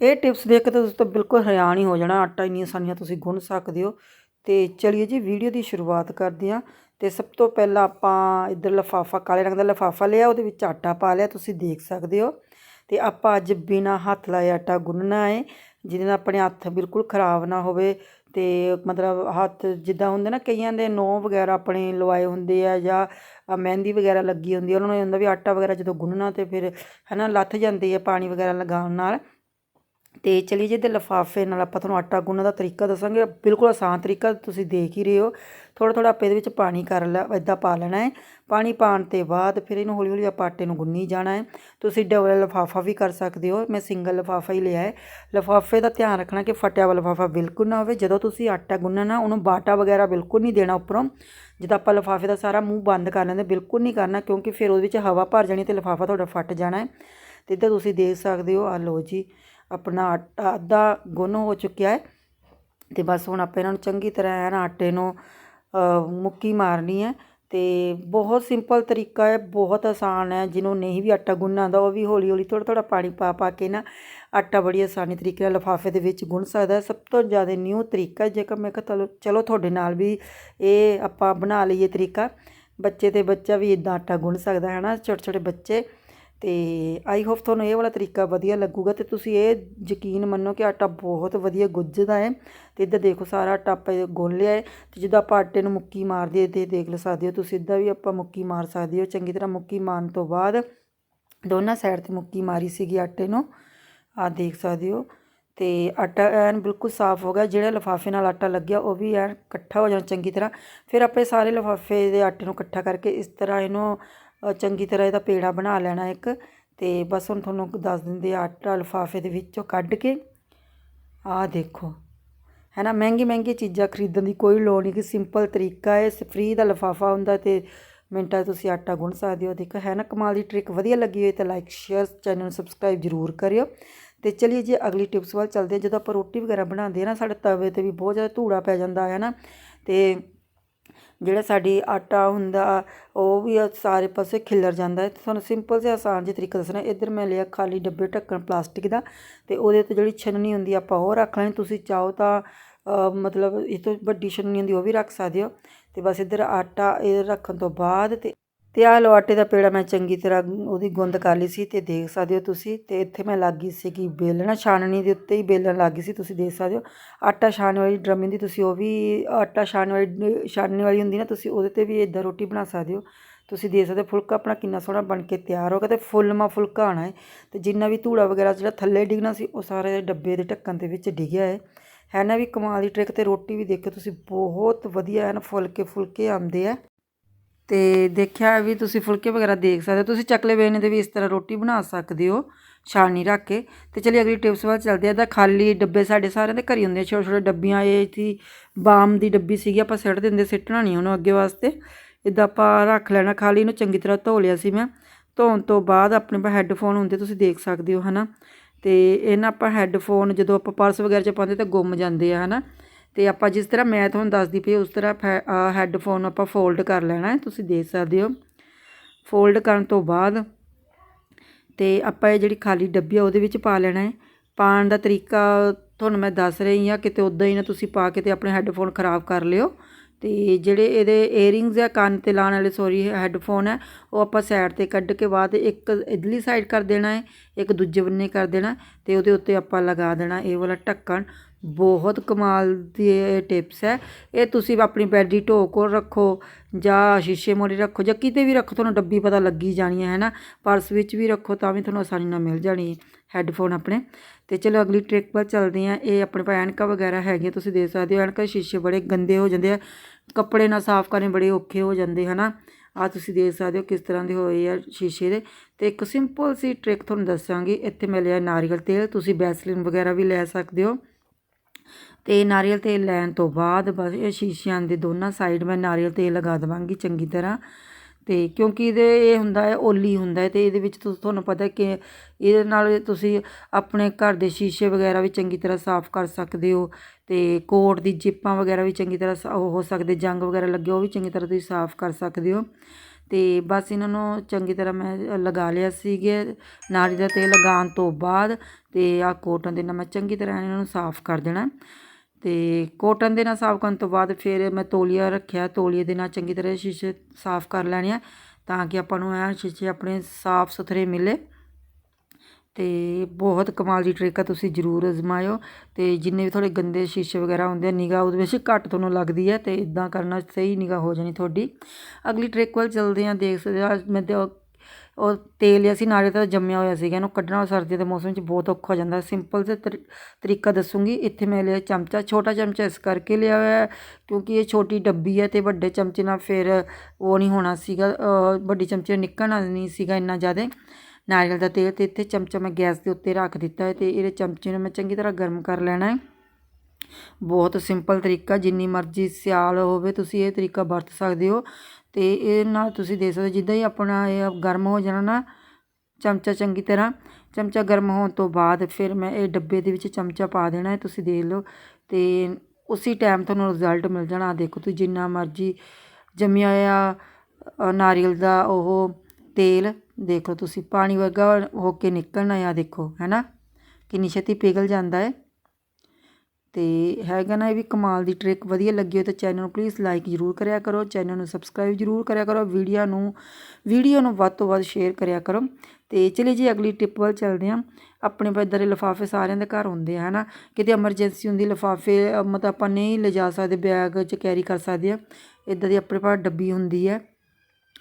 ਇਹ ਟਿਪਸ ਦੇਖ ਕੇ ਤੁਸੀਂ ਤਾਂ ਬਿਲਕੁਲ ਹੈਰਾਨ ਹੀ ਹੋ ਜਾਣਾ, ਆਟਾ ਇੰਨੀ ਆਸਾਨੀ ਨਾਲ ਤੁਸੀਂ ਗੁੰਨ ਸਕਦੇ ਹੋ। ਤੇ ਚਲਿਏ ਜੀ ਵੀਡੀਓ ਦੀ ਸ਼ੁਰੂਆਤ ਕਰਦੇ ਹਾਂ। ਤੇ ਸਭ ਤੋਂ ਪਹਿਲਾਂ ਆਪਾਂ ਇੱਧਰ ਲਫਾਫਾ, ਕਾਲੇ ਰੰਗ ਦਾ ਲਫਾਫਾ ਲਿਆ, ਉਹਦੇ ਵਿੱਚ ਆਟਾ ਪਾ ਲਿਆ, ਤੁਸੀਂ ਦੇਖ ਸਕਦੇ ਹੋ। ਤੇ ਆਪਾਂ ਅੱਜ ਬਿਨਾ ਹੱਥ ਲਾਏ ਆਟਾ ਗੁੰਨਣਾ ਹੈ ਜਿਹਦੇ ਨਾਲ ਆਪਣੇ ਹੱਥ ਬਿਲਕੁਲ ਖਰਾਬ ਨਾ ਹੋਵੇ। ਤੇ ਮਤਲਬ ਹੱਥ ਜਿੱਦਾਂ ਹੁੰਦੇ ਨਾ, ਕਈਆਂ ਦੇ ਨੋਹ ਵਗੈਰਾ ਆਪਣੇ ਲਵਾਏ ਹੁੰਦੇ ਆ ਜਾਂ ਮਹਿੰਦੀ ਵਗੈਰਾ ਲੱਗੀ ਹੁੰਦੀ ਆ, ਉਹਨਾਂ ਨੂੰ ਇਹ ਹੁੰਦਾ ਵੀ ਆਟਾ ਵਗੈਰਾ ਜਦੋਂ ਗੁੰਨਣਾ ਤੇ ਫਿਰ ਹਨਾ ਲੱਥ ਜਾਂਦੀ ਹੈ ਪਾਣੀ ਵਗੈਰਾ ਲਗਾਉਣ ਨਾਲ। ਤੇ ਚਲਿਏ ਜੀ ਤੇ ਲਫਾਫੇ ਨਾਲ ਆਪਾਂ ਤੁਹਾਨੂੰ ਆਟਾ ਗੁੰਨਣ ਦਾ ਤਰੀਕਾ ਦੱਸਾਂਗੇ। ਬਿਲਕੁਲ ਆਸਾਨ ਤਰੀਕਾ ਤੁਸੀਂ ਦੇਖ ਹੀ ਰਹੇ ਹੋ। ਥੋੜਾ ਥੋੜਾ ਆਪਾਂ ਇਹਦੇ ਵਿੱਚ ਪਾਣੀ ਕਰ ਲੈ, ਇਦਾਂ ਪਾ ਲੈਣਾ ਹੈ। ਪਾਣੀ ਪਾਉਣ ਤੇ ਬਾਅਦ ਫਿਰ ਇਹਨੂੰ ਹੌਲੀ ਹੌਲੀ ਆਪਾਂ ਆਟੇ ਨੂੰ ਗੁੰਨੀ ਜਾਣਾ ਹੈ। ਤੁਸੀਂ ਡਬਲ ਲਫਾਫਾ ਵੀ ਕਰ ਸਕਦੇ ਹੋ। ਮੈਂ ਸਿੰਗਲ ਲਫਾਫਾ ਹੀ ਲਿਆ ਹੈ। ਲਫਾਫੇ ਦਾ ਧਿਆਨ ਰੱਖਣਾ ਕਿ ਫਟਿਆ ਵਾਲਾ ਲਫਾਫਾ ਬਿਲਕੁਲ ਨਾ ਹੋਵੇ। ਜਦੋਂ ਤੁਸੀਂ ਆਟਾ ਗੁੰਨਣਾ, ਉਹਨੂੰ ਬਾਟਾ ਵਗੈਰਾ ਬਿਲਕੁਲ ਨਹੀਂ ਦੇਣਾ ਉੱਪਰੋਂ। ਜਦੋਂ ਆਪਾਂ ਲਫਾਫੇ ਦਾ ਸਾਰਾ ਮੂੰਹ ਬੰਦ ਕਰ ਲੈਂਦੇ, ਬਿਲਕੁਲ ਨਹੀਂ ਕਰਨਾ ਕਿਉਂਕਿ ਫਿਰ ਉਹਦੇ ਵਿੱਚ ਹਵਾ ਭਰ ਜਾਣੀ ਤੇ ਲਫਾਫਾ ਤੁਹਾਡਾ ਫਟ ਜਾਣਾ ਹੈ। ਤੇ ਇੱਧਰ ਤੁਸੀਂ ਦੇਖ ਸਕਦੇ ਹੋ। ਆ ਲਓ ਜੀ ਆਪਣਾ ਆਟਾ, ਅੱਧਾ ਗੁੰਨ ਹੋ ਚੁੱਕਿਆ ਹੈ ਅਤੇ ਬਸ ਹੁਣ ਆਪਾਂ ਇਹਨਾਂ ਨੂੰ ਚੰਗੀ ਤਰ੍ਹਾਂ ਐਨ ਆਟੇ ਨੂੰ ਮੁੱਕੀ ਮਾਰਨੀ ਹੈ ਅਤੇ ਬਹੁਤ ਸਿੰਪਲ ਤਰੀਕਾ ਹੈ, ਬਹੁਤ ਆਸਾਨ ਹੈ, ਜਿਹਨੂੰ ਨਹੀਂ ਵੀ ਆਟਾ ਗੁੰਨਣਾ ਆਉਂਦਾ ਉਹ ਵੀ ਹੌਲੀ ਹੌਲੀ ਥੋੜ੍ਹਾ ਥੋੜ੍ਹਾ ਪਾਣੀ ਪਾ ਪਾ ਕੇ ਨਾ ਆਟਾ ਬੜੀ ਆਸਾਨੀ ਤਰੀਕੇ ਨਾਲ ਲਿਫਾਫੇ ਦੇ ਵਿੱਚ ਗੁੰਨ ਸਕਦਾ ਸਭ ਤੋਂ ਜ਼ਿਆਦਾ ਨਿਊ ਤਰੀਕਾ ਜੇਕਰ ਮੈਂ ਕਿਹਾ ਚਲੋ ਚਲੋ ਤੁਹਾਡੇ ਨਾਲ ਵੀ ਇਹ ਆਪਾਂ ਬਣਾ ਲਈਏ ਤਰੀਕਾ, ਬੱਚੇ ਤੇ ਬੱਚਾ ਵੀ ਇਦਾਂ ਆਟਾ ਗੁੰਨ ਸਕਦਾ ਹੈ ਨਾ ਛੋਟੇ ਛੋਟੇ ਬੱਚੇ। ਤੇ ਆਈ ਹੋਪ ਤੁਹਾਨੂੰ ਇਹ ਵਾਲਾ ਤਰੀਕਾ ਵਧੀਆ ਲੱਗੂਗਾ ਤੇ ਤੁਸੀਂ ਇਹ ਯਕੀਨ ਮੰਨੋ ਕਿ ਆਟਾ ਬਹੁਤ ਵਧੀਆ ਗੁੱਝਦਾ ਹੈ ਤੇ ਇੱਧਰ ਦੇਖੋ ਸਾਰਾ ਆਟਾ ਆਪਾਂ ਗੁੰਨ ਲਿਆ ਹੈ ਤੇ ਜਦੋਂ ਆਪਾਂ ਆਟੇ ਨੂੰ ਮੁੱਕੀ ਮਾਰਦੇ ਤੇ ਦੇਖ ਲ ਸਕਦੇ ਹੋ ਤੁਸੀਂ ਇੱਦਾਂ ਵੀ ਆਪਾਂ ਮੁੱਕੀ ਮਾਰ ਸਕਦੇ ਹੋ, ਚੰਗੀ ਤਰ੍ਹਾਂ ਮੁੱਕੀ ਮਾਰਨ ਤੋਂ ਬਾਅਦ ਦੋਨਾਂ ਸਾਈਡ ਤੇ ਮੁੱਕੀ ਮਾਰੀ ਸੀਗੀ ਆਟੇ ਨੂੰ ਆ ਦੇਖ ਸਕਦੇ ਹੋ ਤੇ ਆਟਾ ਐਨ ਬਿਲਕੁਲ ਸਾਫ਼ ਹੋ ਗਿਆ, ਜਿਹੜਾ ਲਿਫਾਫੇ ਨਾਲ ਆਟਾ ਲੱਗਿਆ ਉਹ ਵੀ ਐਨ ਇਕੱਠਾ ਹੋ ਜਾਣਾ ਚੰਗੀ ਤਰ੍ਹਾਂ, ਫਿਰ ਆਪਾਂ ਸਾਰੇ ਲਿਫਾਫੇ ਦੇ ਆਟੇ ਨੂੰ ਇਕੱਠਾ ਕਰਕੇ ਇਸ ਤਰ੍ਹਾਂ ਇਹਨੂੰ ਚੰਗੀ ਤਰ੍ਹਾਂ ਇਹਦਾ ਪੇੜਾ ਬਣਾ ਲੈਣਾ ਇੱਕ ਤੇ ਬਸ ਹੁਣ ਤੁਹਾਨੂੰ ਦੱਸ ਦਿੰਦੇ ਆਟਾ ਲਿਫਾਫੇ ਦੇ ਵਿੱਚੋਂ ਕੱਢ ਕੇ। ਆਹ ਦੇਖੋ, ਹੈ ਨਾ, ਮਹਿੰਗੀ ਮਹਿੰਗੀ ਚੀਜ਼ਾਂ ਖਰੀਦਣ ਦੀ ਕੋਈ ਲੋੜ ਨਹੀਂ, ਕਿ ਸਿੰਪਲ ਤਰੀਕਾ ਹੈ ਫ੍ਰੀ ਦਾ ਲਿਫਾਫਾ ਹੁੰਦਾ ਤੇ ਮਿੰਟਾਂ 'ਚ ਤੁਸੀਂ ਆਟਾ ਗੁੰਨ ਸਕਦੇ ਹੋ। ਦੇਖੋ, ਹੈ ਨਾ, ਕਮਾਲ ਦੀ ਟ੍ਰਿਕ ਵਧੀਆ ਲੱਗੀ ਹੋਈ ਤਾਂ ਲਾਈਕ ਸ਼ੇਅਰ ਚੈਨਲ ਨੂੰ ਸਬਸਕ੍ਰਾਈਬ ਜ਼ਰੂਰ ਕਰਿਓ। ਤੇ ਚਲਿਏ ਜੀ, ਅਗਲੀ ਟਿਪਸ ਵੱਲ ਚੱਲਦੇ ਹਾਂ। ਜਦੋਂ ਆਪਾਂ ਰੋਟੀ ਵਗੈਰਾ ਬਣਾਉਂਦੇ ਹਾਂ ਨਾ, ਸਾਡੇ ਤਵੇ ਤੇ ਵੀ ਬਹੁਤ ਜ਼ਿਆਦਾ ਧੂੜਾ ਪੈ ਜਾਂਦਾ ਹੈ ਨਾ, ਤੇ ਜਿਹੜਾ ਸਾਡੀ ਆਟਾ ਹੁੰਦਾ, ਉਹ ਵੀ ਸਾਰੇ ਪਾਸੇ ਖਿਲਰ ਜਾਂਦਾ ਹੈ। ਤੁਹਾਨੂੰ ਸਿੰਪਲ ਜਿਹਾ ਆਸਾਨ ਜਿਹੇ ਤਰੀਕਾ ਦੱਸਣਾ, ਇੱਧਰ ਮੈਂ ਲਿਆ ਖਾਲੀ ਡੱਬੇ ਢੱਕਣ ਪਲਾਸਟਿਕ ਦਾ ਅਤੇ ਉਹਦੇ ਉੱਤੇ ਜਿਹੜੀ ਛਨਣੀ ਹੁੰਦੀ ਆਪਾਂ ਉਹ ਰੱਖ ਲੈਣੀ। ਤੁਸੀਂ ਚਾਹੋ ਤਾਂ ਮਤਲਬ ਇਹ ਤੋਂ ਵੱਡੀ ਛਨਣੀ ਹੁੰਦੀ ਉਹ ਵੀ ਰੱਖ ਸਕਦੇ ਹੋ। ਅਤੇ ਬਸ ਇੱਧਰ ਆਟਾ ਇਹ ਰੱਖਣ ਤੋਂ ਬਾਅਦ ਅਤੇ ਤੇ ਆਹ ਲਓ ਆਟੇ ਦਾ ਪੇੜਾ ਮੈਂ ਚੰਗੀ ਤਰ੍ਹਾਂ ਉਹਦੀ ਗੁੰਦ ਕਰ ਲਈ ਸੀ ਤੇ ਦੇਖ ਸਕਦੇ ਹੋ ਤੁਸੀਂ ਤੇ ਇੱਥੇ ਮੈਂ ਲੱਗੀ ਸੀ ਕਿ ਬੇਲਣਾ ਛਾਨਣੀ ਦੇ ਉੱਤੇ ਹੀ ਬੇਲਣ ਗਈ ਸੀ, ਤੁਸੀਂ ਦੇਖ ਸਕਦੇ ਹੋ। ਆਟਾ ਛਾਣਨ ਵਾਲੀ ਡਰਮ ਹੁੰਦੀ ਤੁਸੀਂ ਉਹ ਵੀ ਆਟਾ ਛਾਣਨ ਵਾਲੀ ਛਾਣਨ ਵਾਲੀ ਹੁੰਦੀ ਨਾ, ਤੁਸੀਂ ਉਹਦੇ ਤੇ ਵੀ ਇਦਾਂ ਰੋਟੀ ਬਣਾ ਸਕਦੇ ਹੋ। ਤੁਸੀਂ ਦੇਖ ਸਕਦੇ ਹੋ ਫੁਲਕਾ ਆਪਣਾ ਕਿੰਨਾ ਸੋਹਣਾ ਬਣ ਕੇ ਤਿਆਰ ਹੋ ਗਿਆ ਤੇ ਫੁੱਲਮਾ ਫੁਲਕਾ ਆਣਾ ਹੈ ਤੇ ਜਿੰਨਾ ਵੀ ਧੂੜਾ ਵਗੈਰਾ ਜਿਹੜਾ ਥੱਲੇ ਡਿੱਗਣਾ ਸੀ, ਉਹ ਸਾਰੇ ਡੱਬੇ ਦੇ ਢੱਕਣ ਦੇ ਵਿੱਚ ਡਿੱਗਿਆ ਹੈ। ਹੈ ਨਾ ਵੀ ਕਮਾਲ ਦੀ ਟ੍ਰਿਕ ਤੇ ਰੋਟੀ ਵੀ ਦੇਖੋ ਤੁਸੀਂ ਬਹੁਤ ਵਧੀਆ ਹੈ ਨਾ, ਫੁਲਕੇ ਫੁਲਕੇ ਆਉਂਦੇ ਆ। ਤੇ ਦੇਖਿਆ ਵੀ ਤੁਸੀਂ ਫੁਲਕੇ ਵਗੈਰਾ ਦੇਖ ਸਕਦੇ ਹੋ। ਤੁਸੀਂ ਚਕਲੇ ਵੇਲਣੇ ਦੇ ਵੀ ਇਸ ਤਰ੍ਹਾਂ ਰੋਟੀ ਬਣਾ ਸਕਦੇ ਹੋ ਛਾਣਨੀ ਰੱਖ ਕੇ। ਤੇ ਚਲਿਏ ਅਗਲੀ ਟਿਪਸ ਵੱਲ ਚੱਲਦੇ ਆ ਤਾਂ ਖਾਲੀ ਡੱਬੇ ਸਾਡੇ ਸਾਰਿਆਂ ਦੇ ਘਰ ਹੀ ਹੁੰਦੇ ਆ, ਛੋਟੇ ਛੋਟੇ ਡੱਬੀਆਂ, ਇਹ ਸੀ ਬਾਮ ਦੀ ਡੱਬੀ ਸੀਗੀ, ਆਪਾਂ ਸਿੱਟ ਦਿੰਦੇ, ਸਿੱਟਣਾ ਨਹੀਂ ਉਹਨੂੰ ਅੱਗੇ ਵਾਸਤੇ। ਇਦਾਂ ਆਪਾਂ ਰੱਖ ਲੈਣਾ ਖਾਲੀ, ਇਹਨੂੰ ਚੰਗੀ ਤਰ੍ਹਾਂ ਧੋ ਲਿਆ ਸੀ ਮੈਂ। ਧੋਣ ਤੋਂ ਬਾਅਦ ਆਪਣੇ ਪਾ ਹੈੱਡਫੋਨ ਹੁੰਦੇ, ਤੁਸੀਂ ਦੇਖ ਸਕਦੇ ਹੋ, ਹਨਾ। ਤੇ ਇਹਨਾਂ ਆਪਾਂ ਹੈੱਡਫੋਨ ਜਦੋਂ ਆਪਾਂ ਪਰਸ ਵਗੈਰਾ 'ਚ ਪਾਉਂਦੇ ਤਾਂ ਗੁੰਮ ਜਾਂਦੇ ਆ, ਹਨਾ। ਤੇ ਆਪਾਂ ਜਿਸ ਤਰ੍ਹਾਂ ਮੈਂ ਤੁਹਾਨੂੰ ਦੱਸਦੀ ਪਈ ਉਸ ਤਰ੍ਹਾਂ ਹੈੱਡਫੋਨ ਆਪਾਂ ਫੋਲਡ ਕਰ ਲੈਣਾ ਹੈ, ਤੁਸੀਂ ਦੇਖ ਸਕਦੇ ਹੋ। ਫੋਲਡ ਕਰਨ ਤੋਂ ਬਾਅਦ ਤੇ ਆਪਾਂ ਇਹ ਜਿਹੜੀ ਖਾਲੀ ਡੱਬੀ ਆ, ਉਹਦੇ ਵਿੱਚ ਪਾ ਲੈਣਾ ਹੈ। ਪਾਉਣ ਦਾ ਤਰੀਕਾ ਤੁਹਾਨੂੰ ਮੈਂ ਦੱਸ ਰਹੀ ਹਾਂ, ਕਿਤੇ ਉਦਾਂ ਹੀ ਨਾ ਤੁਸੀਂ ਪਾ ਕੇ ਤੇ ਆਪਣੇ ਹੈੱਡਫੋਨ ਖਰਾਬ ਕਰ ਲਿਓ। ਤੇ ਜਿਹੜੇ ਇਹਦੇ ਏਅਰਿੰਗਸ ਆ, ਕੰਨ ਤੇ ਲਾਉਣ ਵਾਲੇ ਸੌਰੀ ਹੈੱਡਫੋਨ ਹੈ ਉਹ ਆਪਾਂ ਸਾਈਡ ਤੇ ਕੱਢ ਕੇ ਬਾਅਦ ਇੱਕ ਇਧਰਲੀ ਸਾਈਡ ਕਰ ਦੇਣਾ ਹੈ, ਇੱਕ ਦੂਜੇ ਬੰਨੇ ਕਰ ਦੇਣਾ ਤੇ ਉਹਦੇ ਉੱਤੇ ਆਪਾਂ ਲਗਾ ਦੇਣਾ ਇਹ ਵਾਲਾ ਢੱਕਣ। ਬਹੁਤ ਕਮਾਲ ਦੀ ਟਿਪਸ ਹੈ। ਇਹ ਤੁਸੀਂ ਆਪਣੀ ਬੈਡੀ ਢੋ ਕੋਲ ਰੱਖੋ ਜਾਂ ਸ਼ੀਸ਼ੇ ਮੋਰੇ ਰੱਖੋ ਜਾਂ ਕਿਤੇ ਵੀ ਰੱਖੋ, ਤੁਹਾਨੂੰ ਡੱਬੀ ਪਤਾ ਲੱਗੀ ਜਾਣੀ ਹੈ ਨਾ? ਪਰਸ ਵਿੱਚ ਵੀ ਰੱਖੋ ਤਾਂ ਵੀ ਤੁਹਾਨੂੰ ਆਸਾਨੀ ਨਾਲ ਮਿਲ ਜਾਣੀ ਹੈ ਹੈੱਡਫੋਨ ਆਪਣੇ। ਤੇ ਚਲੋ ਅਗਲੀ ਟ੍ਰਿਕ ਵੱਲ ਚੱਲਦੇ ਹਾਂ। ਇਹ ਆਪਣੇ ਪਾ ਐਨਕਾਂ ਵਗੈਰਾ ਹੈਗੀਆਂ, ਤੁਸੀਂ ਦੇਖ ਸਕਦੇ ਹੋ, ਐਨਕਾਂ ਦੇ ਸ਼ੀਸ਼ੇ ਬੜੇ ਗੰਦੇ ਹੋ ਜਾਂਦੇ ਆ, ਕੱਪੜੇ ਨਾਲ ਸਾਫ਼ ਕਰਨੇ ਬੜੇ ਔਖੇ ਹੋ ਜਾਂਦੇ ਹਨਾ ਆ ਤੁਸੀਂ ਦੇਖ ਸਕਦੇ ਹੋ ਕਿਸ ਤਰ੍ਹਾਂ ਦੇ ਹੋਏ ਆ ਸ਼ੀਸ਼ੇ ਦੇ। ਤੇ ਇੱਕ ਸਿੰਪਲ ਸੀ ਟ੍ਰਿਕ ਤੁਹਾਨੂੰ ਦੱਸਾਂਗੀ, ਇੱਥੇ ਮਿਲਿਆ ਨਾਰੀਅਲ ਤੇਲ, ਤੁਸੀਂ ਬੈਸਲਿਨ ਵਗੈਰਾ ਵੀ ਲੈ ਸਕਦੇ ਹੋ। ਅਤੇ ਨਾਰੀਅਲ ਤੇਲ ਲੈਣ ਤੋਂ ਬਾਅਦ ਬਸ ਇਹ ਸ਼ੀਸ਼ਿਆਂ ਦੇ ਦੋਨਾਂ ਸਾਈਡ ਮੈਂ ਨਾਰੀਅਲ ਤੇਲ ਲਗਾ ਦੇਵਾਂਗੀ ਚੰਗੀ ਤਰ੍ਹਾਂ। ਅਤੇ ਕਿਉਂਕਿ ਇਹਦੇ ਇਹ ਹੁੰਦਾ ਹੈ, ਓਲੀ ਹੁੰਦਾ ਹੈ ਅਤੇ ਇਹਦੇ ਵਿੱਚ ਤੁਸ- ਤੁਹਾਨੂੰ ਪਤਾ ਕਿ ਇਹਦੇ ਨਾਲ ਤੁਸੀਂ ਆਪਣੇ ਘਰ ਦੇ ਸ਼ੀਸ਼ੇ ਵਗੈਰਾ ਵੀ ਚੰਗੀ ਤਰ੍ਹਾਂ ਸਾਫ਼ ਕਰ ਸਕਦੇ ਹੋ ਅਤੇ ਕੋਟ ਦੀ ਜਿੱਪਾਂ ਵਗੈਰਾ ਵੀ ਚੰਗੀ ਤਰ੍ਹਾਂ ਸਾ- ਉਹ ਹੋ ਸਕਦੇ, ਜੰਗ ਵਗੈਰਾ ਲੱਗੇ, ਉਹ ਵੀ ਚੰਗੀ ਤਰ੍ਹਾਂ ਤੁਸੀਂ ਸਾਫ਼ ਕਰ ਸਕਦੇ ਹੋ। ਅਤੇ ਬਸ ਇਹਨਾਂ ਨੂੰ ਚੰਗੀ ਤਰ੍ਹਾਂ ਮੈਂ ਲਗਾ ਲਿਆ ਸੀਗੇ ਨਾਰੀ ਦਾ ਤੇਲ ਲਗਾਉਣ ਤੋਂ ਬਾਅਦ ਅਤੇ ਆ ਕੋਟਨ ਦੇ ਨਾਲ ਮੈਂ ਚੰਗੀ ਤਰ੍ਹਾਂ ਇਹਨਾਂ ਨੂੰ ਸਾਫ਼ ਕਰ ਦੇਣਾ। ਤੇ ਕੋਟਨ ਦੇ ਨਾਲ ਸਾਫ਼ ਕਰਨ ਤੋਂ ਬਾਅਦ ਫਿਰ ਮੈਂ ਤੌਲੀਆ ਰੱਖਿਆ, ਤੌਲੀਏ ਦੇ ਨਾਲ ਚੰਗੀ ਤਰ੍ਹਾਂ ਸ਼ੀਸ਼ੇ ਸਾਫ਼ ਕਰ ਲੈਣੇ ਆ ਤਾਂ ਕਿ ਆਪਾਂ ਨੂੰ ਐਨ ਸ਼ੀਸ਼ੇ ਆਪਣੇ ਸਾਫ਼ ਸੁਥਰੇ ਮਿਲੇ। ਤੇ ਬਹੁਤ ਕਮਾਲ ਦੀ ਟ੍ਰਿਕ ਆ, ਤੁਸੀਂ ਜ਼ਰੂਰ ਅਜ਼ਮਾਇਓ ਤੇ ਜਿੰਨੇ ਵੀ ਤੁਹਾਡੇ ਗੰਦੇ ਸ਼ੀਸ਼ੇ ਵਗੈਰਾ ਹੁੰਦੇ ਆ, ਨਿਗਾਹ ਉਹਦੇ ਵਿੱਚ ਘੱਟ ਤੁਹਾਨੂੰ ਲੱਗਦੀ ਹੈ ਤੇ ਇਦਾਂ ਕਰਨਾ ਸਹੀ ਨਿਗਾਹ ਹੋ ਜਾਣੀ ਤੁਹਾਡੀ। ਅਗਲੀ ਟ੍ਰਿਕ ਵੱਲ ਚੱਲਦੇ ਆ ਦੇਖ ਸਕਦੇ ਆ ਮੈਂ ਤੇ ਉਹ- ਉਹ ਤੇਲ ਅਸੀਂ ਨਾਰੀਅਲ ਦਾ ਜੰਮਿਆ ਹੋਇਆ ਸੀਗਾ, ਇਹਨੂੰ ਕੱਢਣਾ ਸਰਦੀਆਂ ਦੇ ਮੌਸਮ 'ਚ ਬਹੁਤ ਔਖਾ ਹੋ ਜਾਂਦਾ। ਸਿੰਪਲ ਜਿਹਾ ਤਰੀ- ਤਰੀਕਾ ਦੱਸੂੰਗੀ, ਇੱਥੇ ਮੈਂ ਲਿਆ ਚਮਚਾ, ਛੋਟਾ ਚਮਚਾ ਇਸ ਕਰਕੇ ਲਿਆ ਹੋਇਆ ਕਿਉਂਕਿ ਇਹ ਛੋਟੀ ਡੱਬੀ ਹੈ ਅਤੇ ਵੱਡੇ ਚਮਚੇ ਨਾਲ ਫਿਰ ਉਹ ਨਹੀਂ ਹੋਣਾ ਸੀਗਾ ਵੱਡੀ ਚਮਚੇ ਨਾਲ ਨਿਕਲਣਾ ਨਹੀਂ ਸੀਗਾ ਇੰਨਾ ਜ਼ਿਆਦਾ। ਨਾਰੀਅਲ ਦਾ ਤੇਲ ਤੇ ਇੱਥੇ ਚਮਚਾ ਮੈਂ ਗੈਸ ਦੇ ਉੱਤੇ ਰੱਖ ਦਿੱਤਾ ਹੈ ਤੇ ਇਹਦੇ ਚਮਚੇ ਨੂੰ ਮੈਂ ਚੰਗੀ ਤਰ੍ਹਾਂ ਗਰਮ ਕਰ ਲੈਣਾ ਹੈ। ਬਹੁਤ ਸਿੰਪਲ ਤਰੀਕਾ, ਜਿੰਨੀ ਮਰਜ਼ੀ ਸਿਆਲ ਹੋਵੇ, ਤੁਸੀਂ ਇਹ ਤਰੀਕਾ ਵਰਤ ਸਕਦੇ ਹੋ। ਅਤੇ ਇਹ ਨਾਲ ਤੁਸੀਂ ਦੇ ਸਕਦੇ ਹੋ, ਜਿੱਦਾਂ ਹੀ ਆਪਣਾ ਇਹ ਗਰਮ ਹੋ ਜਾਣਾ ਨਾ ਚਮਚਾ ਚੰਗੀ ਤਰ੍ਹਾਂ ਚਮਚਾ ਗਰਮ ਹੋਣ ਤੋਂ ਬਾਅਦ ਫਿਰ ਮੈਂ ਇਹ ਡੱਬੇ ਦੇ ਵਿੱਚ ਚਮਚਾ ਪਾ ਦੇਣਾ ਹੈ ਤੁਸੀਂ ਦੇਖ ਲਓ। ਅਤੇ ਉਸੇ ਟਾਈਮ ਤੁਹਾਨੂੰ ਰਿਜ਼ਲਟ ਮਿਲ ਜਾਣਾ। ਆਹ ਦੇਖੋ ਤੁਸੀਂ ਜਿੰਨਾ ਮਰਜ਼ੀ ਜੰਮਿਆ ਹੋਇਆ ਨਾਰੀਅਲ ਦਾ ਉਹ ਤੇਲ ਦੇਖੋ ਤੁਸੀਂ ਪਾਣੀ ਵਰਗਾ ਹੋ ਕੇ ਨਿਕਲਣਾ ਆ ਦੇਖੋ ਹੈਨਾ ਕਿੰਨੀ ਛੇਤੀ ਪਿਘਲ ਜਾਂਦਾ ਹੈ ਤੇ ਹੈਗਾ ਨਾ ਇਹ ਵੀ ਕਮਾਲ ਦੀ ਟ੍ਰਿਕ ਵਧੀਆ ਲੱਗੀ ਹੋ ਤਾਂ ਚੈਨਲ ਨੂੰ ਪਲੀਜ਼ ਲਾਈਕ ਜ਼ਰੂਰ ਕਰਿਆ ਕਰੋ ਚੈਨਲ ਨੂੰ ਸਬਸਕ੍ਰਾਈਬ ਜ਼ਰੂਰ ਕਰਿਆ ਕਰੋ ਵੀਡੀਓ ਨੂੰ ਵੀਡੀਓ ਨੂੰ ਵੱਧ ਤੋਂ ਵੱਧ ਸ਼ੇਅਰ ਕਰਿਆ ਕਰੋ ਤੇ ਚਲਿਏ ਜੀ ਅਗਲੀ ਟਿਪ ਵੱਲ ਚੱਲਦੇ ਹਾਂ। ਆਪਣੇ ਕੋਲ ਇੱਦਾਂ ਦੇ ਲਿਫਾਫੇ ਸਾਰਿਆਂ ਦੇ ਘਰ ਹੁੰਦੇ ਆ, ਹਨਾ? ਕਿਤੇ ਐਮਰਜੈਂਸੀ ਹੁੰਦੀ, ਲਿਫਾਫੇ ਮਤਲਬ ਆਪਾਂ ਨਹੀਂ ਲਿਜਾ ਸਕਦੇ ਬੈਗ 'ਚ ਕੈਰੀ ਕਰ ਸਕਦੇ ਆ। ਇੱਦਾਂ ਦੀ ਆਪਣੇ ਪਾਸ ਡੱਬੀ ਹੁੰਦੀ ਹੈ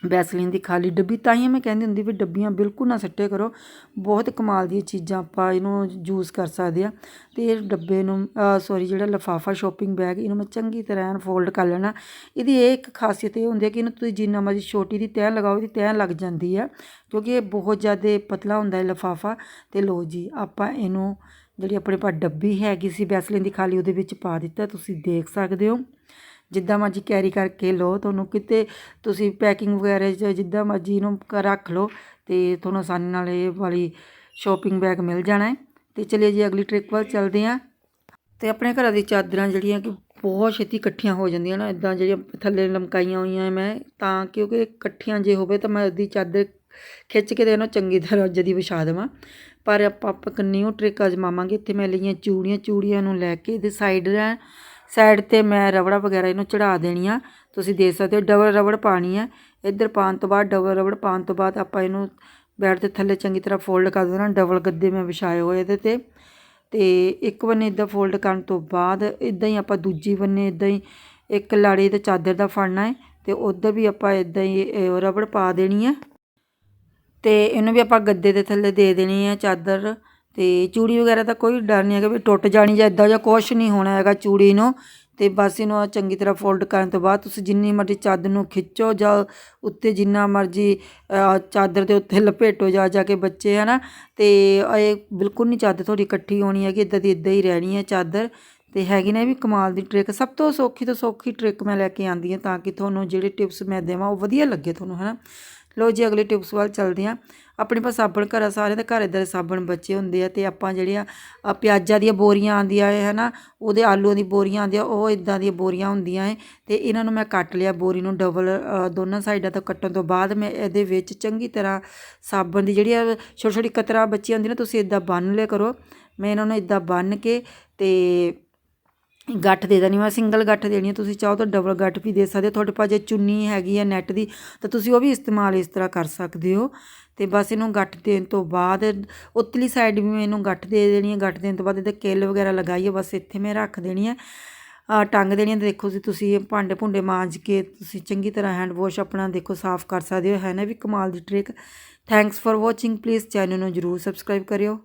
ਵੈਸਲੀਨ ਦੀ ਖਾਲੀ ਡੱਬੀ, ਤਾਂ ਹੀ ਮੈਂ ਕਹਿੰਦੀ ਹੁੰਦੀ ਵੀ ਡੱਬੀਆਂ ਬਿਲਕੁਲ ਨਾ ਸੱਟੇ ਕਰੋ। ਬਹੁਤ ਕਮਾਲ ਦੀਆਂ ਚੀਜ਼ਾਂ ਆਪਾਂ ਇਹਨੂੰ ਯੂਜ਼ ਕਰ ਸਕਦੇ ਆ ਤੇ ਇਹ ਡੱਬੇ ਨੂੰ ਸੌਰੀ ਜਿਹੜਾ ਲਫਾਫਾ ਸ਼ੋਪਿੰਗ ਬੈਗ ਇਹਨੂੰ ਮੈਂ ਚੰਗੀ ਤਰ੍ਹਾਂ ਫੋਲਡ ਕਰ ਲੈਣਾ। ਇਹਦੀ ਇਹ ਇੱਕ ਖਾਸੀਅਤ ਇਹ ਹੁੰਦੀ ਹੈ ਕਿ ਇਹਨੂੰ ਤੁਸੀਂ ਜਿੰਨਾ ਮਰਜ਼ੀ ਛੋਟੀ ਦੀ ਤੈਅ ਲਗਾਓ, ਇਹਦੀ ਤੈਅ ਲੱਗ ਜਾਂਦੀ ਹੈ। ਕਿਉਂਕਿ ਇਹ ਬਹੁਤ ਜ਼ਿਆਦਾ ਪਤਲਾ ਹੁੰਦਾ ਹੈ ਲਫਾਫਾ। ਤੇ ਲੋ ਜੀ, ਆਪਾਂ ਇਹਨੂੰ ਜਿਹੜੀ ਆਪਣੇ ਪਾਸ ਡੱਬੀ ਹੈਗੀ ਸੀ ਵੈਸਲੀਨ ਦੀ ਖਾਲੀ, ਉਹਦੇ ਵਿੱਚ ਪਾ ਦਿੱਤਾ, ਤੁਸੀਂ ਦੇਖ ਸਕਦੇ ਹੋ। ਜਿੱਦਾਂ ਮਰਜ਼ੀ ਕੈਰੀ ਕਰਕੇ ਲਓ, ਤੁਹਾਨੂੰ ਕਿਤੇ ਤੁਸੀਂ ਪੈਕਿੰਗ ਵਗੈਰਾ 'ਚ ਜਿੱਦਾਂ ਮਰਜ਼ੀ ਇਹਨੂੰ ਰੱਖ ਲਓ ਅਤੇ ਤੁਹਾਨੂੰ ਆਸਾਨੀ ਨਾਲ ਇਹ ਵਾਲੀ ਸ਼ੋਪਿੰਗ ਬੈਗ ਮਿਲ ਜਾਣਾ ਹੈ। ਤੇ ਚਲਿਏ ਜੀ ਅਗਲੀ ਟ੍ਰਿਕ ਵੱਲ ਚੱਲਦੇ ਹਾਂ। ਅਤੇ ਆਪਣੇ ਘਰਾਂ ਦੀ ਚਾਦਰਾਂ ਜਿਹੜੀਆਂ ਕਿ ਬਹੁਤ ਛੇਤੀ ਇਕੱਠੀਆਂ ਹੋ ਜਾਂਦੀਆਂ ਨਾ ਇਦਾਂ ਜਿਹੜੀਆਂ ਥੱਲੇ ਲਮਕਾਈਆਂ ਹੋਈਆਂ ਮੈਂ, ਤਾਂ ਕਿਉਂਕਿ ਇਕੱਠੀਆਂ ਜੇ ਹੋਵੇ ਤਾਂ ਮੈਂ ਉਹਦੀ ਚਾਦਰ ਖਿੱਚ ਕੇ ਤੇ ਇਹਨੂੰ ਚੰਗੀ ਤਰ੍ਹਾਂ ਜਦੀ ਵਿਛਾ ਦੇਵਾਂ। ਪਰ ਆਪਾਂ ਆਪਾਂ ਇੱਕ ਨਿਊ ਟ੍ਰਿਕ ਅਜਮਾਵਾਂਗੇ ਇੱਥੇ ਮੈਂ ਲਈਆਂ ਚੂੜੀਆਂ ਚੂੜੀਆਂ ਨੂੰ ਲੈ ਕੇ ਇਹਦੇ ਸਾਈਡ ਸਾਈਡ ਤੇ ਮੈਂ ਰਬੜਾ ਵਗੈਰਾ ਇਹਨੂੰ ਚੜਾ ਆ। ਤੁਸੀਂ ਦੇਖ ਸਕਦੇ ਹੋ ਡਬਲ ਰਬੜ ਪਾਣੀ ਹੈ ਇੱਧਰ ਪਾਉਣ ਤੋਂ ਬਾਅਦ ਡਬਲ ਰਬੜ ਪਾਉਣ ਤੋਂ ਬਾਅਦ ਆਪਾਂ ਇਹਨੂੰ ਬੈਡ ਦੇ ਥੱਲੇ ਚੰਗੀ ਤਰ੍ਹਾਂ ਫੋਲਡ ਕਰ ਦੇਣਾ। ਡਬਲ ਗੱਦੇ ਮੈਂ ਵਿਛਾਏ ਹੋਏ ਇਹਦੇ ਤੇ। ਤੇ ਇੱਕ ਬੰਨੇ ਇਦਾਂ ਫੋਲਡ ਕਰਨ ਤੋਂ ਬਾਅਦ ਇਦਾਂ ਹੀ ਆਪਾਂ ਦੂਜੀ ਬੰਨੇ ਇਦਾਂ ਹੀ ਇੱਕ ਲਾੜੀ ਤੇ ਚਾਦਰ ਦਾ ਫੜਨਾ ਹੈ ਤੇ ਉਧਰ ਵੀ ਆਪਾਂ ਇਦਾਂ ਹੀ ਰਬੜ ਪਾ ਦੇਣੀ ਹੈ ਤੇ ਇਹਨੂੰ ਵੀ ਆਪਾਂ ਗੱਦੇ ਦੇ ਥੱਲੇ ਦੇ ਦੇਣੀ ਹੈ ਚਾਦਰ। ਤੇ ਚੂੜੀ ਵਗੈਰਾ ਦਾ ਕੋਈ ਡਰ ਨਹੀਂ ਹੈਗਾ ਵੀ ਟੁੱਟ ਜਾਣੀ ਜਾਂ ਇਦਾਂ ਜਾਂ ਕੁਛ ਨਹੀਂ ਹੋਣਾ ਹੈਗਾ ਚੂੜੀ ਨੂੰ। ਤੇ ਬਸ ਇਹਨੂੰ ਚੰਗੀ ਤਰ੍ਹਾਂ ਫੋਲਡ ਕਰਨ ਤੋਂ ਬਾਅਦ ਤੁਸੀਂ ਜਿੰਨੀ ਮਰਜ਼ੀ ਚਾਦਰ ਨੂੰ ਖਿੱਚੋ ਜਾਂ ਉੱਤੇ ਜਿੰਨਾ ਮਰਜ਼ੀ ਚਾਦਰ ਦੇ ਉੱਤੇ ਲਪੇਟੋ ਜਾ ਜਾ ਕੇ ਬੱਚੇ, ਹਨਾ। ਤੇ ਇਹ ਬਿਲਕੁਲ ਨਹੀਂ ਚਾਦਰ ਤੁਹਾਡੀ ਇਕੱਠੀ ਹੋਣੀ ਹੈਗੀ ਇਦਾਂ ਦੀ ਇਦਾਂ ਹੀ ਰਹਿਣੀ ਹੈ ਚਾਦਰ। ਤੇ ਹੈਗੀ ਨੇ ਵੀ ਕਮਾਲ ਦੀ ਟ੍ਰਿਕ ਸਭ ਤੋਂ ਸੌਖੀ ਤੋਂ ਸੌਖੀ ਟ੍ਰਿਕ ਮੈਂ ਲੈ ਕੇ ਆਂਦੀ ਹਾਂ ਤਾਂ ਕਿ ਤੁਹਾਨੂੰ ਜਿਹੜੇ ਟਿਪਸ ਮੈਂ ਦੇਵਾਂ ਉਹ ਵਧੀਆ ਲੱਗੇ ਤੁਹਾਨੂੰ, ਹਨਾ। ਲੋ ਜੀ, ਅਗਲੇ ਟਿਪਸ ਵੱਲ ਚੱਲਦੇ ਹਾਂ। ਆਪਣੇ ਪਾਸ ਸਾਬਣ ਘਰ ਸਾਰਿਆਂ ਦੇ ਘਰ ਇਦਾਂ ਦੇ ਸਾਬਣ ਬਚੇ ਹੁੰਦੇ ਆ ਤੇ ਆਪਾਂ ਜਿਹੜੀਆਂ ਪਿਆਜ਼ਾਂ ਦੀਆਂ ਬੋਰੀਆਂ ਆਂਦੀਆਂ ਹੈ ਹਨਾ? ਉਹਦੇ ਆਲੂਆਂ ਦੀ ਬੋਰੀਆਂ ਆਂਦੀਆਂ ਉਹ ਇਦਾਂ ਦੀਆਂ ਬੋਰੀਆਂ ਹੁੰਦੀਆਂ ਹੈ ਤੇ ਇਹਨਾਂ ਨੂੰ ਮੈਂ ਕੱਟ ਲਿਆ ਬੋਰੀ ਨੂੰ ਡਬਲ ਦੋਨਾਂ ਸਾਈਡਾਂ ਤੋਂ ਕੱਟਣ ਤੋਂ ਬਾਅਦ ਮੈਂ ਇਹਦੇ ਵਿੱਚ ਚੰਗੀ ਤਰ੍ਹਾਂ ਸਾਬਣ ਦੀ ਜਿਹੜੀ ਆ ਛੋਟੀ ਛੋਟੀ ਕਤਰਾ ਬੱਚੀ ਹੁੰਦੀ ਨਾ, ਤੁਸੀਂ ਇਦਾਂ ਬੰਨ ਲਿਆ ਕਰੋ। ਮੈਂ ਇਹਨਾਂ ਨੂੰ ਇਦਾਂ ਬੰਨ ਕੇ ਤੇ ਗੱਠ ਦੇ ਦੇਣੀ, ਮੈਂ ਸਿੰਗਲ ਗੱਠ ਦੇਣੀ ਹੈ ਤੁਸੀਂ ਚਾਹੋ ਤਾਂ ਡਬਲ ਗੱਠ ਵੀ ਦੇ ਸਕਦੇ ਹੋ। ਤੁਹਾਡੇ ਪਾਸ ਜੇ ਚੁੰਨੀ ਹੈਗੀ ਹੈ ਨੈਟ ਦੀ, ਤਾਂ ਤੁਸੀਂ ਉਹ ਵੀ ਇਸਤੇਮਾਲ ਇਸ ਤਰ੍ਹਾਂ ਕਰ ਸਕਦੇ ਹੋ। ਤੇ ਬਸ ਇਹਨੂੰ ਗੱਠ ਦੇਣ ਤੋਂ ਬਾਅਦ, ਉਤਲੀ ਸਾਈਡ ਵੀ ਮੈਂ ਇਹਨੂੰ ਗੱਠ ਦੇ ਦੇਣੀ ਹੈ ਗੱਠ ਦੇਣ ਤੋਂ ਬਾਅਦ ਇਹਦੇ ਕਿੱਲ ਵਗੈਰਾ ਲਗਾਈਏ, ਬਸ ਇੱਥੇ ਮੈਂ ਰੱਖ ਦੇਣੀ ਹੈ ਟੰਗ ਦੇਣੀ ਹੈ ਤੇ ਦੇਖੋ ਜੀ ਤੁਸੀਂ ਇਹ ਭਾਂਡੇ ਭੁੰਡੇ ਮਾਂਜ ਕੇ ਤੁਸੀਂ ਚੰਗੀ ਤਰ੍ਹਾਂ ਹੈਂਡ ਵਾਸ਼ ਆਪਣਾ ਦੇਖੋ ਸਾਫ਼ ਕਰ ਸਕਦੇ ਹੋ, ਹੈ ਨਾ ਵੀ ਕਮਾਲ ਦੀ trick thanks for watching please channel ਨੂੰ ਜਰੂਰ ਸਬਸਕ੍ਰਾਈਬ ਕਰਿਓ।